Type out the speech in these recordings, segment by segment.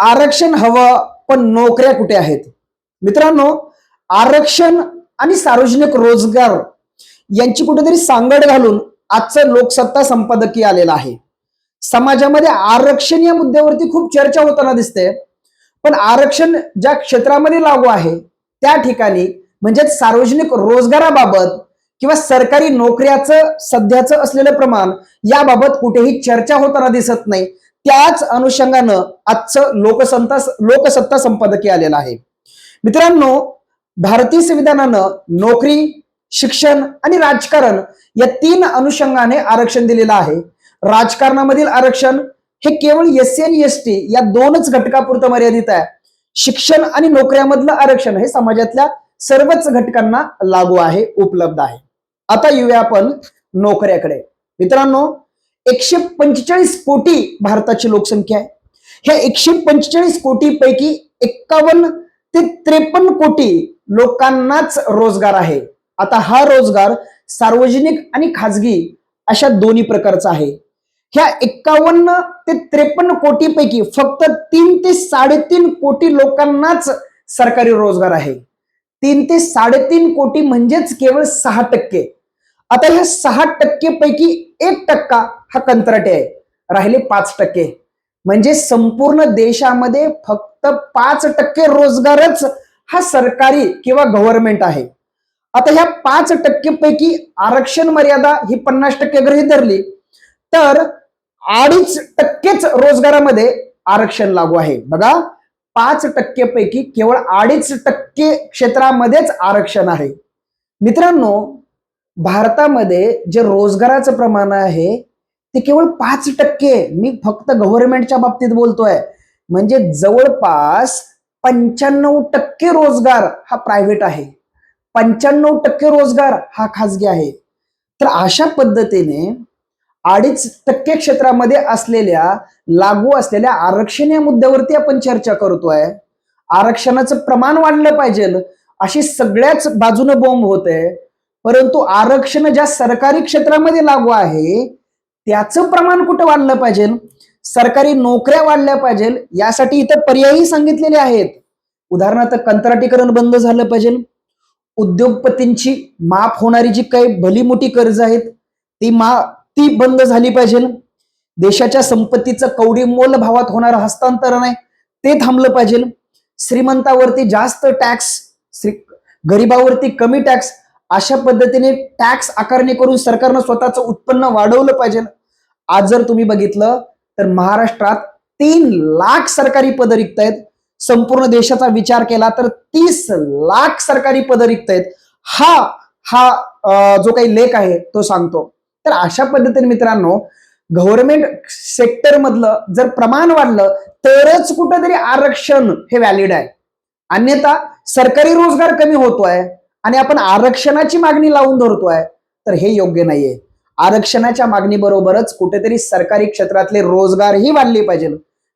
आरक्षण हवं पण नोकऱ्या कुठे आहेत? मित्रांनो आरक्षण आणि सार्वजनिक रोजगार यांची कुठेतरी सांगड घालून आजचं लोकसत्ता संपादकीय आलेलं आहे. समाजामध्ये आरक्षण या मुद्द्यावरती खूप चर्चा होताना दिसते. पण आरक्षण ज्या क्षेत्रामध्ये लागू आहे त्या ठिकाणी म्हणजे सार्वजनिक रोजगाराबाबत किंवा सरकारी नोकऱ्याचं सध्याचं असलेलं प्रमाण याबाबत कुठेही चर्चा होताना दिसत नाही. त्याच अनुषंगानं आजचं लोकसत्ता लोकसत्ता संपादकीय आलेलं आहे. मित्रांनो भारतीय संविधानानं नोकरी शिक्षण आणि राजकारण या तीन अनुषंगाने आरक्षण दिलेलं आहे. राजकारणामधील आरक्षण हे केवळ एस सी आणि एस टी या दोनच घटकापुरतं मर्यादित आहे. शिक्षण आणि नोकऱ्यामधलं आरक्षण हे समाजातल्या सर्वच घटकांना लागू आहे उपलब्ध आहे. आता येऊया आपण नोकऱ्याकडे. मित्रांनो एकशे पंचेचाळीस कोटी भारताची लोकसंख्या आहे. ह्या एकशे पंचेचाळीस कोटी पैकी एक्कावन्न ते त्रेपन्न कोटी लोकांनाच रोजगार आहे. आता हा रोजगार सार्वजनिक आणि खाजगी अशा दोन्ही प्रकारचा आहे. ह्या एक्कावन्न ते त्रेपन्न कोटी पैकी फक्त तीन ते साडेतीन कोटी लोकांनाच सरकारी रोजगार आहे. तीन ते साडेतीन कोटी म्हणजेच केवळ सहा टक्के. आता ह्या सहा टक्के पैकी एक टक्का हा कंत्राटी आहे. राहिले पाच टक्के. म्हणजे संपूर्ण देशामध्ये फक्त पाच टक्के रोजगारच हा सरकारी किंवा गव्हर्नमेंट आहे. आता ह्या पाच टक्के पैकी आरक्षण मर्यादा ही पन्नास टक्के गृहित धरली तर अडीच टक्केच रोजगारामध्ये आरक्षण लागू आहे. बघा पाच टक्के पैकी केवळ अडीच टक्के क्षेत्रामध्येच आरक्षण आहे. मित्रांनो भारतामध्ये जे रोजगाराचं प्रमाण आहे ते केवळ पाच टक्के. मी फक्त गव्हर्नमेंटच्या बाबतीत बोलतोय. म्हणजे जवळपास पंच्याण्णव टक्के रोजगार हा प्रायव्हेट आहे. पंच्याण्णव टक्के रोजगार हा खाजगी आहे. तर अशा पद्धतीने अडीच टक्के क्षेत्रामध्ये असलेल्या लागू असलेल्या आरक्षण या मुद्द्यावरती आपण चर्चा करतोय. आरक्षणाचं प्रमाण वाढलं पाहिजे. अशी सगळ्याच बाजूने बॉम्ब आहे परंतु आरक्षण ज्या सरकारी क्षेत्रामध्ये लागू आहे त्याचं प्रमाण कुठं वाढलं पाहिजे? सरकारी नोकऱ्या वाढल्या पाहिजे यासाठी इथं पर्यायी सांगितलेले आहेत. उदाहरणार्थ कंत्राटीकरण बंद झालं पाहिजे. उद्योगपतींची माफ होणारी जी काही भली मोठी कर्ज आहेत ती मा ती बंद झाली पाहिजे. देशाच्या संपत्तीचं कवडी मोल भावात होणारं हस्तांतरण आहे ते थांबलं पाहिजे. श्रीमंतावरती जास्त टॅक्स श्री गरिबावरती कमी टॅक्स अशा पद्धतीने टॅक्स आकारणी करून सरकारनं स्वतःचं उत्पन्न वाढवलं पाहिजे. आज जर तुम्ही बघितलं तर महाराष्ट्रात तीन लाख सरकारी पद रिक्त आहेत. संपूर्ण देशाचा विचार केला तर तीस लाख सरकारी पद रिक्त आहेत. हा हा जो काही लेख आहे तो सांगतो. तर अशा पद्धतीने मित्रांनो गव्हर्नमेंट सेक्टर मधलं जर प्रमाण वाढलं तरच कुठंतरी आरक्षण हे व्हॅलिड आहे. अन्यथा सरकारी रोजगार कमी होतोय. आणि आपण आरक्षणाची मागणी लावून धरतोय तर हे योग्य नाहीये. आरक्षणाच्या मागणी बरोबरच कुठेतरी सरकारी क्षेत्रातले रोजगारही वाढले पाहिजे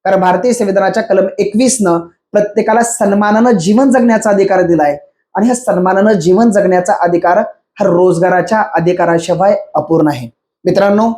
कारण भारतीय संविधानाच्या कलम एकवीस न प्रत्येकाला सन्मानानं जीवन जगण्याचा अधिकार दिलाय. आणि ह्या सन्मानानं जीवन जगण्याचा अधिकार हा रोजगाराच्या अधिकाराशिवाय अपूर्ण आहे. मित्रांनो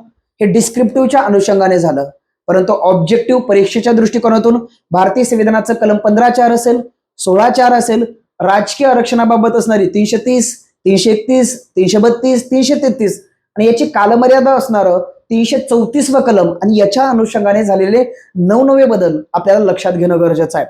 हे डिस्क्रिप्टिव्हच्या अनुषंगाने झालं. परंतु ऑब्जेक्टिव्ह परीक्षेच्या दृष्टिकोनातून भारतीय संविधानाचं कलम पंधरा चार असेल सोळा चार असेल राजकीय आरक्षणाबाबत असणारी तीनशे तीस तीनशे एकतीस तीनशे बत्तीस तीनशे तेहतीस. आणि याची कालमर्यादा असणारं तीनशे चौतीस व कलम आणि याच्या अनुषंगाने झालेले नवनवे बदल आपल्याला लक्षात घेणं गरजेचं आहे.